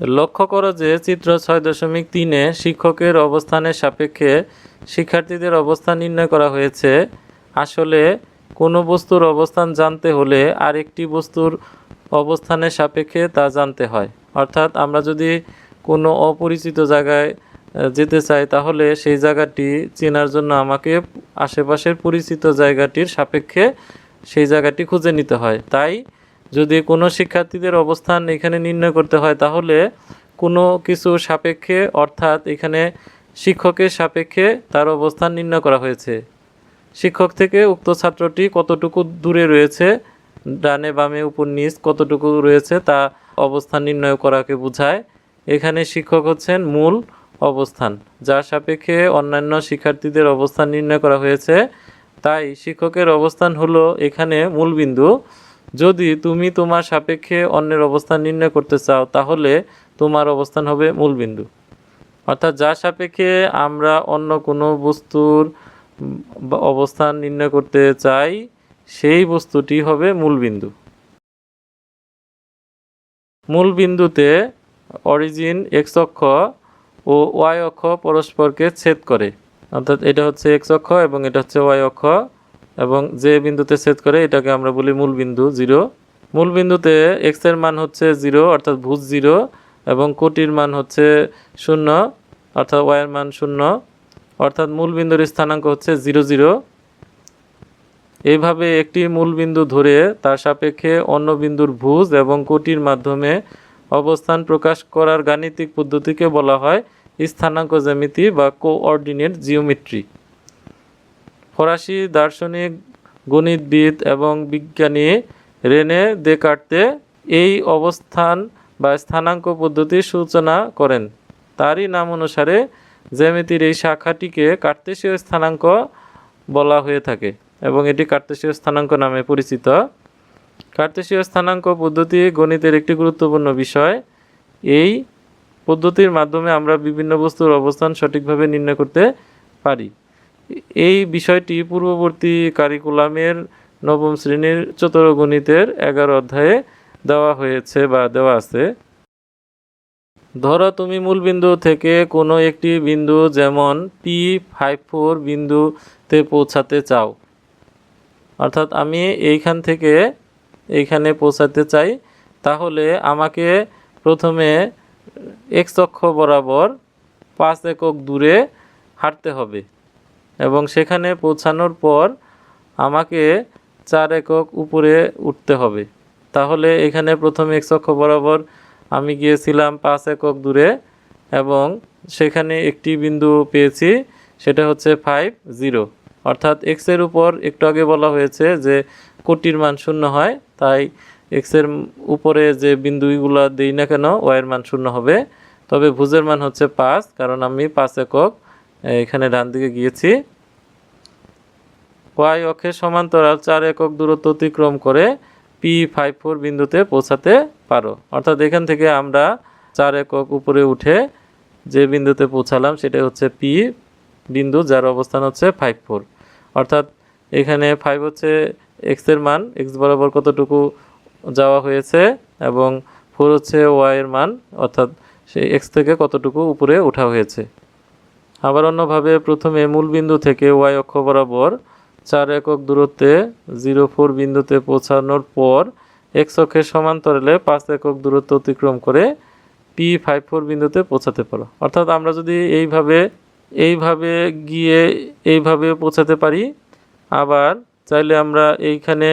লক্ষ্য করো যে চিত্র ছয় দশমিক তিনে শিক্ষকের অবস্থানের সাপেক্ষে শিক্ষার্থীদের অবস্থান নির্ণয় করা হয়েছে। আসলে কোনো বস্তুর অবস্থান জানতে হলে আরেকটি বস্তুর অবস্থানের সাপেক্ষে তা জানতে হয়। অর্থাৎ আমরা যদি কোনো অপরিচিত জায়গায় যেতে চাই, তাহলে সেই জায়গাটি চেনার জন্য আমাকে আশেপাশের পরিচিত জায়গাটির সাপেক্ষে সেই জায়গাটি খুঁজে নিতে হয়। তাই যদি কোনো শিক্ষার্থীদের অবস্থান এখানে নির্ণয় করতে হয়, তাহলে কোনো কিছু সাপেক্ষে, অর্থাৎ এখানে শিক্ষকের সাপেক্ষে তার অবস্থান নির্ণয় করা হয়েছে। শিক্ষক থেকে উক্ত ছাত্রটি কতটুকু দূরে রয়েছে, ডানে বামে উপর নিচ কতটুকু রয়েছে, তা অবস্থান নির্ণয় করাকে বোঝায়। এখানে শিক্ষক হচ্ছেন মূল অবস্থান, যার সাপেক্ষে অন্যান্য শিক্ষার্থীদের অবস্থান নির্ণয় করা হয়েছে। তাই শিক্ষকের অবস্থান হলো এখানে মূল বিন্দু যদি তুমি তোমার সাপেক্ষে অন্যের অবস্থান নির্ণয় করতে চাও, তাহলে তোমার অবস্থান হবে মূল বিন্দু অর্থাৎ যার সাপেক্ষে আমরা অন্য কোনো বস্তুর অবস্থান নির্ণয় করতে চাই, সেই বস্তুটি হবে মূল বিন্দু মূল বিন্দুতে অরিজিন এক্স অক্ষ ও ওয়াই অক্ষ পরস্পরকে ছেদ করে। অর্থাৎ এটা হচ্ছে এক্স অক্ষ এবং এটা হচ্ছে ওয়াই অক্ষ। এবং যে বিন্দুতে ছেদ করে, এটাকে আমরা বলি মূল বিন্দু, জিরো। মূল বিন্দুতে এক্সের মান হচ্ছে জিরো, অর্থাৎ ভুজ জিরো, এবং কোটির মান হচ্ছে শূন্য, অর্থাৎ ওয়াই এর মান শূন্য। অর্থাৎ মূল বিন্দুর স্থানাঙ্ক হচ্ছে জিরো জিরো। এইভাবে একটি মূল বিন্দু ধরে তার সাপেক্ষে অন্য বিন্দুর ভুজ এবং কোটির মাধ্যমে অবস্থান প্রকাশ করার গাণিতিক পদ্ধতিকে বলা হয় স্থানাঙ্ক জ্যামিতি বা কোঅর্ডিনেট জিওমেট্রি। ফরাসি দার্শনিক, গণিতবিদ এবং বিজ্ঞানী রেনে দেকার্তে এই অবস্থান বা স্থানাঙ্ক পদ্ধতির সূচনা করেন। তারই নাম অনুসারে জ্যামিতির এই শাখাটিকে কার্তেশীয় স্থানাঙ্ক বলা হয়ে থাকে এবং এটি কার্তেশীয় স্থানাঙ্ক নামে পরিচিত। কার্তেশীয় স্থানাঙ্ক পদ্ধতি গণিতের একটি গুরুত্বপূর্ণ বিষয়। এই পদ্ধতির মাধ্যমে আমরা বিভিন্ন বস্তুর অবস্থান সঠিকভাবে নির্ণয় করতে পারি। এই বিষয়টি পূর্ববর্তী কারিকুলামের নবম শ্রেণির চতুর গণিতের এগারো অধ্যায়ে দেওয়া হয়েছে বা দেওয়া আছে। ধরো তুমি মূল বিন্দু থেকে কোনো একটি বিন্দু যেমন পি ফাইভ ফোর বিন্দুতে পৌঁছাতে চাও। অর্থাৎ আমি এইখান থেকে এইখানে পৌঁছাতে চাই, তাহলে আমাকে প্রথমে এক্স অক্ষ বরাবর পাঁচ একক দূরে হাঁটতে হবে। এবং সেখানে পৌঁছানোর পর আমাকে চার একক উপরে উঠতে হবে। তাহলে এখানে প্রথমে এক্স অক্ষ বরাবর আমি গিয়েছিলাম পাঁচ একক দূরে এবং সেখানে একটি বিন্দু পেয়েছি, সেটা হচ্ছে ফাইভ জিরো। অর্থাৎ এক্সের উপর একটু আগে বলা হয়েছে যে কোটির মান শূন্য হয়, তাই এক্সের উপরে যে বিন্দুগুলো দিই না কেন ওয়াইয়ের মান শূন্য হবে। তবে ভুজের মান হচ্ছে পাঁচ, কারণ আমি পাঁচ একক এখানে ডান দিকে গিয়েছি। ওয়াই অক্ষের সমান্তরাল চার একক দূরত্ব অতিক্রম করে পি ফাইভ ফোর বিন্দুতে পৌঁছাতে পারো। অর্থাৎ এখান থেকে আমরা চার একক উপরে উঠে যে বিন্দুতে পৌঁছালাম সেটা হচ্ছে পি বিন্দু, যার অবস্থান হচ্ছে ফাইভ ফোর অর্থাৎ এখানে ফাইভ হচ্ছে এক্সের মান এক্স বরাবর কতটুকু যাওয়া হয়েছে, এবং ফোর হচ্ছে ওয়াইয়ের মান, অর্থাৎ সেই এক্স থেকে কতটুকু উপরে ওঠা হয়েছে। আবার অন্যভাবে প্রথমে মূল বিন্দু থেকে ওয়াই অক্ষ বরাবর চার একক দূরত্বে জিরো ফোর বিন্দুতে পৌঁছানোর পর এক্স অক্ষের সমান্তরালে পাঁচ একক দূরত্ব অতিক্রম করে পি ফাইভ ফোর বিন্দুতে পৌঁছাতে পারো। অর্থাৎ আমরা যদি এইভাবে এইভাবে গিয়ে এইভাবে পৌঁছাতে পারি, আবার চাইলে আমরা এইখানে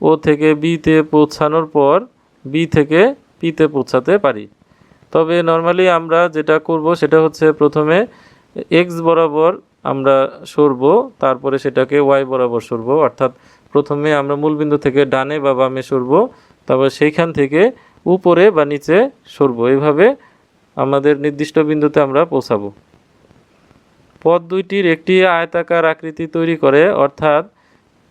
ও থেকে বিতে পৌঁছানোর পর বি থেকে পিতে পৌঁছাতে পারি। তবে নর্মালি আমরা যেটা করব সেটা হচ্ছে প্রথমে এক্স বরাবর আমরা সরব, তারপরে সেটাকে ওয়াই বরাবর সরব। অর্থাৎ প্রথমে আমরা মূলবিন্দু থেকে ডানে বা বামে সরব, তারপর সেইখান থেকে উপরে বা নিচে সরব। এইভাবে আমাদের নির্দিষ্ট বিন্দুতে আমরা পৌঁছাবো। পথ দুইটির একটি আয়তাকার আকৃতি তৈরি করে, অর্থাৎ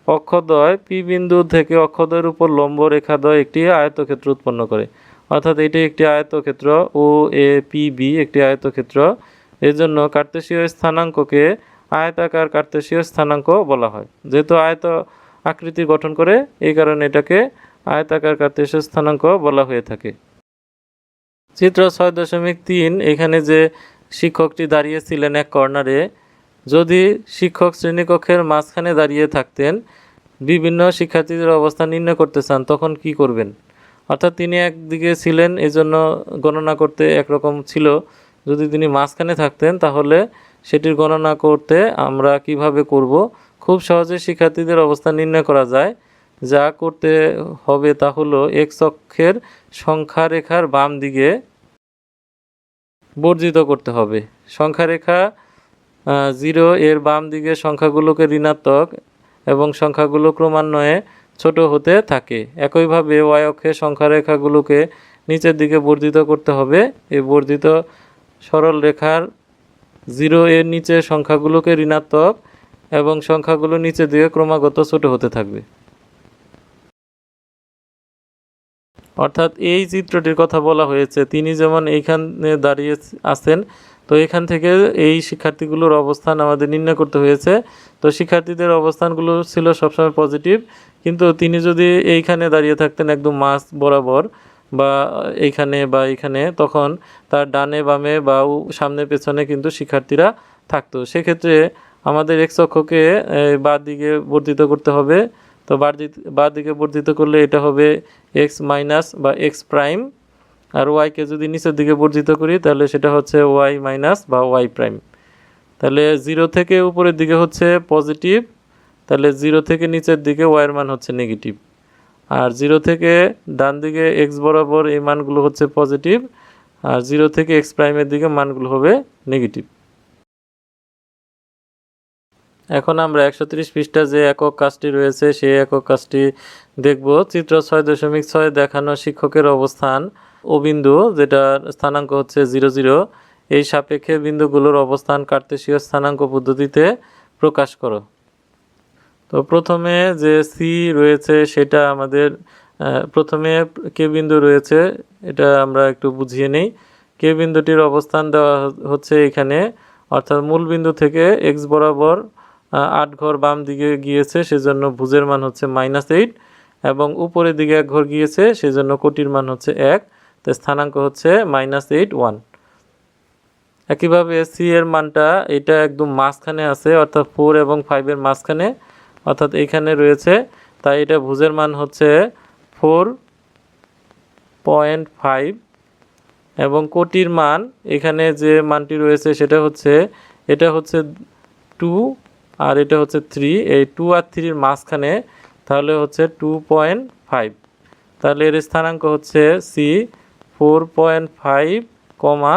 অক্ষদ্বয় পি বিন্দু থেকে অক্ষদ্বয়ের উপর লম্ব রেখাদ্বয় একটি আয়তক্ষেত্র উৎপন্ন করে। অর্থাৎ এটি একটি আয়তক্ষেত্র ও এ পি বি একটি আয়তক্ষেত্র। এজন্য কার্তেশীয় স্থানাঙ্ককে আয়তাকার কার্তেশীয় স্থানাঙ্ক বলা হয়। যেহেতু আয়ত আকৃতি গঠন করে, এই কারণে এটাকে আয়তাকার কার্তেশীয় স্থানাঙ্ক বলা হয়ে থাকে। চিত্র ছয় দশমিক তিন, এখানে যে শিক্ষকটি দাঁড়িয়েছিলেন এক কর্নারে, যদি শিক্ষক শ্রেণীকক্ষের মাঝখানে দাঁড়িয়ে থাকতেন, বিভিন্ন শিক্ষার্থীদের অবস্থা নির্ণয় করতে চান, তখন কি করবেন? অর্থাৎ তিনি একদিকে ছিলেন এই জন্য গণনা করতে একরকম ছিল। যদি তিনি মাঝখানে থাকতেন, তাহলে সেটির গণনা করতে আমরা কীভাবে করব? খুব সহজে শিক্ষার্থীদের অবস্থা নির্ণয় করা যায়। যা করতে হবে তা হলো এক্স অক্ষের সংখ্যারেখার বাম দিকে বর্জিত করতে হবে। সংখ্যারেখা জিরো এর বাম দিকে সংখ্যাগুলোকে ঋণাত্মক এবং সংখ্যাগুলো ক্রমান্বয়ে ছোট হতে থাকে। একইভাবে ওয়াই অক্ষের সংখ্যারেখাগুলোকে নিচের দিকে বর্ধিত করতে হবে। এই বর্ধিত সরল রেখার জিরো এর নিচে সংখ্যাগুলোকে ঋণাত্মক এবং সংখ্যাগুলো নিচের দিকে ক্রমাগত ছোট হতে থাকবে। অর্থাৎ এই চিত্রটির কথা বলা হয়েছে, তিনি যেমন এইখানে দাঁড়িয়ে আছেন তো এখান থেকে এই শিক্ষার্থীগুলোর অবস্থান আমাদের নির্ণয় করতে হয়েছে। তো শিক্ষার্থীদের অবস্থানগুলো ছিল সবসময় পজিটিভ, কিন্তু তিনি যদি এইখানে দাঁড়িয়ে থাকতেন একদম মাস বরাবর বা এইখানে বা এইখানে, তখন তার ডানে বামে বা সামনে পেছনে কিন্তু শিক্ষার্থীরা থাকতো। সেক্ষেত্রে আমাদের এক অক্ষকে বাদ দিকে বর্ধিত করতে হবে। তো বাদ দিকে বর্ধিত করলে এটা হবে এক্স মাইনাস বা এক্স প্রাইম। আর ওয়াইকে যদি নিচের দিকে বর্ধিত করি, তাহলে সেটা হচ্ছে ওয়াই মাইনাস বা ওয়াই প্রাইম তাহলে জিরো থেকে উপরের দিকে হচ্ছে পজিটিভ তাহলে জিরো থেকে নিচের দিকে ওয়াইয়ের মান হচ্ছে নেগেটিভ আর জিরো থেকে ডান দিকে এক্স বরাবর এই মানগুলো হচ্ছে পজিটিভ আর জিরো থেকে এক্স প্রাইমের দিকে মানগুলো হবে নেগেটিভ এখন আমরা একশো তিরিশ পৃষ্ঠা যে একক কাজটি রয়েছে, সেই একক কাজটি দেখব। চিত্র ছয় দশমিক ছয় দেখানো শিক্ষকের অবস্থান। ও বিন্দু যেটার স্থানাঙ্ক হচ্ছে জিরো জিরো, এই সাপেক্ষে বিন্দুগুলোর অবস্থান কার্তেশীয় স্থানাঙ্ক পদ্ধতিতে প্রকাশ করো। তো প্রথমে যে সি রয়েছে, সেটা আমাদের প্রথমে কে বিন্দু রয়েছে, এটা আমরা একটু বুঝিয়ে নেই। কে বিন্দুটির অবস্থান দেওয়া হচ্ছে এখানে, অর্থাৎ মূল বিন্দু থেকে এক্স বরাবর আট ঘর বাম দিকে গিয়েছে, সেজন্য ভুজের মান হচ্ছে মাইনাস এইট এবং উপরের দিকে এক ঘর গিয়েছে, সেজন্য কোটির মান হচ্ছে এক। স্থানাঙ্ক হচ্ছে মাইনাস এইট ওয়ান একইভাবে সি এর মানটা এটা একদম মাঝখানে আছে, অর্থাৎ ফোর এবং ফাইভের মাঝখানে, অর্থাৎ এইখানে রয়েছে, তাই এটা ভুজের মান হচ্ছে ফোর পয়েন্ট ফাইভ এবং কোটির মান, এখানে যে মানটি রয়েছে সেটা হচ্ছে, এটা হচ্ছে টু আর এটা হচ্ছে থ্রি এই টু আর থ্রির মাঝখানে, তাহলে হচ্ছে টু পয়েন্ট ফাইভ তাহলে এর স্থানাঙ্ক হচ্ছে সি ফোর পয়েন্ট ফাইভ কমা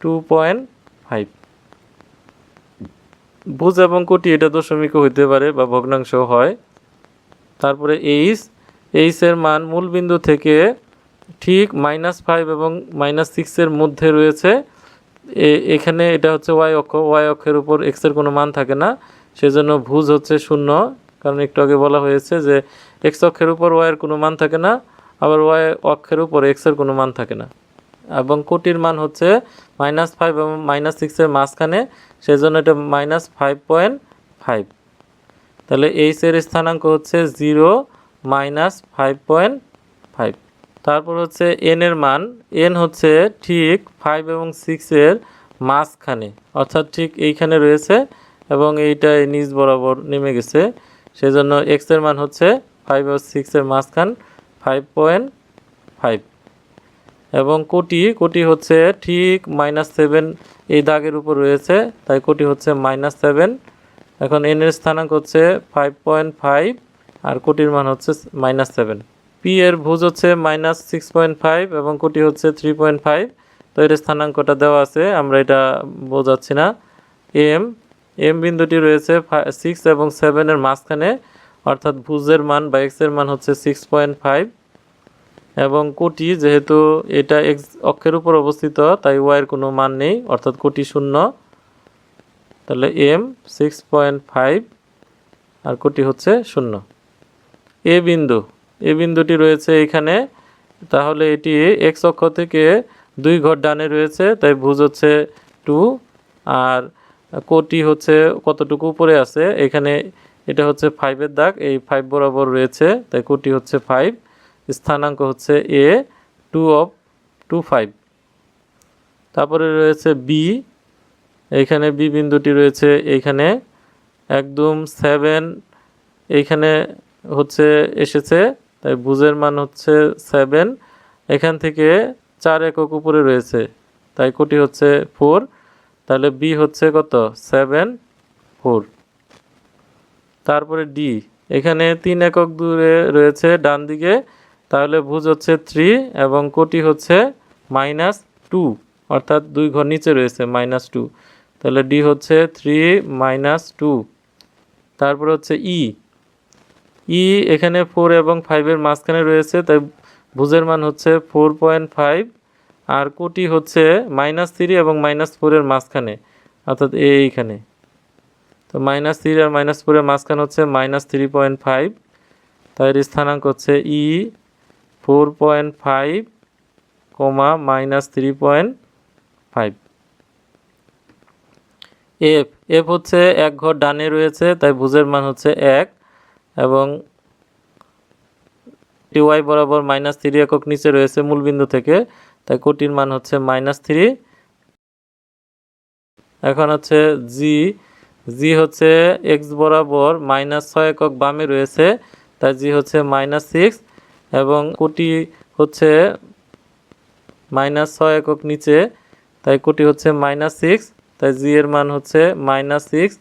টু পয়েন্ট ফাইভ। ভুজ এবং কোটি এটা দশমিকও হইতে পারে বা ভগ্নাংশ হয়। তারপরে এইচ এইচের মান মূল বিন্দু থেকে ঠিক মাইনাস ফাইভ এবং মাইনাস সিক্সের মধ্যে রয়েছে। এখানে এটা হচ্ছে ওয়াই অক্ষ, ওয়াই অক্ষের উপর এক্সের কোনো মান থাকে না। সেজন্য ভুজ হচ্ছে শূন্য, কারণ একটু আগে বলা হয়েছে যে এক্স অক্ষের উপর ওয়াইয়ের কোনো মান থাকে না। আবার ওয়াই অক্ষের উপর এক্সের কোনো মান থাকে না। এবং কোটির মান হচ্ছে মাইনাস ফাইভ এবং মাইনাস সিক্সের মাঝখানে সেই জন্য এটা মাইনাস ফাইভ পয়েন্ট ফাইভ তাহলে এইচ এর স্থানাঙ্ক হচ্ছে zero minus five point five তারপর হচ্ছে এন এর মান এন হচ্ছে ঠিক ফাইভ এবং সিক্সের মাঝখানে, অর্থাৎ ঠিক এইখানে রয়েছে এবং এইটা এই নিচ বরাবর নেমে গেছে। সেজন্য এক্সের মান হচ্ছে ফাইভ ও সিক্সের মাঝখান ফাইভ পয়েন্ট ফাইভ এবং কোটি কোটি হচ্ছে ঠিক মাইনাস সেভেন এই দাগের উপর রয়েছে, তাই কোটি হচ্ছে মাইনাস সেভেন এখন এন এর স্থানাঙ্ক হচ্ছে ফাইভ পয়েন্ট ফাইভ আর কোটির মান হচ্ছে মাইনাস সেভেন পি এর ভুজ হচ্ছে মাইনাস সিক্স পয়েন্ট ফাইভ এবং কোটি হচ্ছে থ্রি পয়েন্ট ফাইভ তো এর স্থানাঙ্কটা দেওয়া আছে, আমরা এটা বোঝাচ্ছি না। এম এম বিন্দুটি রয়েছে সিক্স এবং সেভেনের মাঝখানে। অর্থাৎ ভুজের মান বা এক্সের মান হচ্ছে সিক্স পয়েন্ট ফাইভ এবং কোটি যেহেতু এটা এক্স অক্ষের উপর অবস্থিত, তাই ওয়াইয়ের কোনো মান নেই, অর্থাৎ কোটি শূন্য। তাহলে এম সিক্স পয়েন্ট ফাইভ আর কোটি হচ্ছে শূন্য। এ বিন্দু, এ বিন্দুটি রয়েছে এখানে, তাহলে এটি এক্স অক্ষ থেকে দুই ঘর ডানে রয়েছে, তাই ভুজ হচ্ছে টু আর কোটি হচ্ছে কতটুকু উপরে আছে, এখানে এটা হচ্ছে ফাইভের দাগ, এই ফাইভ বরাবর রয়েছে। তাই কোটি হচ্ছে ফাইভ স্থানাঙ্ক হচ্ছে A two of two five তারপরে রয়েছে বি এইখানে বি বিন্দুটি রয়েছে এইখানে একদম সেভেন এইখানে হচ্ছে এসেছে, তাই বুঝের মান হচ্ছে সেভেন এখান থেকে চার একক উপরে রয়েছে, তাই কোটি হচ্ছে ফোর তাহলে বি হচ্ছে কত? সেভেন ফোর তারপরে ডি, এখানে তিন একক দূরে রয়েছে ডান দিকে, তাহলে ভুজ হচ্ছে থ্রি এবং কোটি হচ্ছে মাইনাস টু, অর্থাৎ দুই ঘর নিচে রয়েছে মাইনাস টু। তাহলে ডি হচ্ছে থ্রি মাইনাস টু। তারপরে হচ্ছে ই। ই এখানে ফোর এবং ফাইভের মাঝখানে রয়েছে, তাই ভুজের মান হচ্ছে ফোর পয়েন্ট ফাইভ, আর কোটি হচ্ছে মাইনাস থ্রি এবং মাইনাস ফোরের মাঝখানে, অর্থাৎ এইখানে। তো মাইনাস থ্রি আর মাইনাস ফোরের মাঝখানে হচ্ছে মাইনাস থ্রি পয়েন্ট ফাইভ তাই স্থানাঙ্ক হচ্ছে ই ফোর পয়েন্ট ফাইভ কমা minus three point five F F হচ্ছে এক ঘর ডানে রয়েছে, তাই ভুজের মান হচ্ছে এক এবং ওয়াই বরাবর মাইনাস থ্রি একক নিচে রয়েছে মূলবিন্দু থেকে, তাই কোটির মান হচ্ছে মাইনাস থ্রি এখন হচ্ছে জি জি হচ্ছে এক্স বরাবর মাইনাস ছয় একক বামে রয়েছে, তাই জি হচ্ছে মাইনাস সিক্স এবং কোটি হচ্ছে মাইনাস ছয় একক নিচে, তাই কোটি হচ্ছে মাইনাস সিক্স, তাই জি এর মান হচ্ছে মাইনাস সিক্স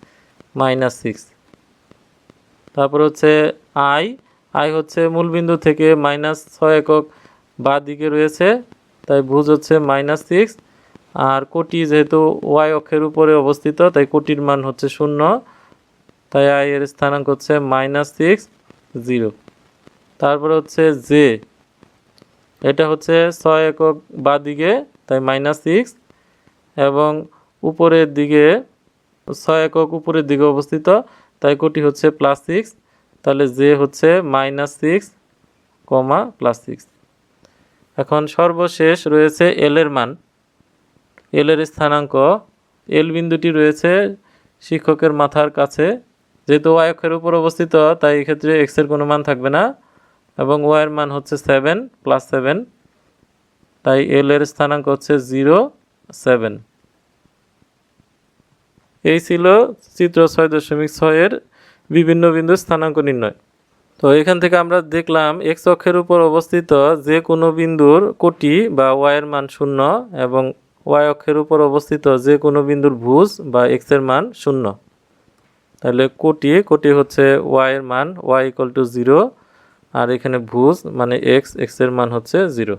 মাইনাস সিক্স। তারপর হচ্ছে আই আই হচ্ছে মূলবিন্দু থেকে মাইনাস ছয় একক বা দিকে রয়েছে, তাই ভুজ হচ্ছে মাইনাস সিক্স আর কোটি যেহেতু ওয়াই অক্ষের উপরে অবস্থিত, তাই কোটির মান হচ্ছে শূন্য। তাই আই এর স্থানাঙ্ক হচ্ছে মাইনাস সিক্স জিরো তারপরে হচ্ছে জে এটা হচ্ছে ছয় একক বা দিকে, তাই মাইনাস সিক্স এবং উপরের দিকে, ছয় একক উপরের দিকে অবস্থিত, তাই কোটি হচ্ছে প্লাস সিক্স তাহলে জে হচ্ছে মাইনাস সিক্স কমা প্লাস সিক্স এখন সর্বশেষ রয়েছে এল এর মান। এল এর স্থানাঙ্ক, এল বিন্দুটি রয়েছে শিক্ষকের মাথার কাছে। যেহেতু ওয়াই অক্ষের উপর অবস্থিত, তাই এক্ষেত্রে এক্সের কোনো মান থাকবে না এবং ওয়াইয়ের মান হচ্ছে সেভেন প্লাস সেভেন তাই এল এর স্থানাঙ্ক হচ্ছে জিরো সেভেন এই ছিল চিত্র ছয় দশমিক ছয়ের বিভিন্ন বিন্দুর স্থানাঙ্ক নির্ণয়। তো এখান থেকে আমরা দেখলাম এক্স অক্ষের উপর অবস্থিত যে কোনো বিন্দুর কোটি বা ওয়াইয়ের মান শূন্য এবং ওয়াই অক্ষের উপর অবস্থিত যে কোনো বিন্দুর ভুজ বা এক্সের মান শূন্য। তাহলে কোটি কোটি হচ্ছে ওয়াইয়ের মান ওয়াই ইকুয়াল টু জিরো আর এখানে ভুজ মানে এক্স এক্সের মান হচ্ছে জিরো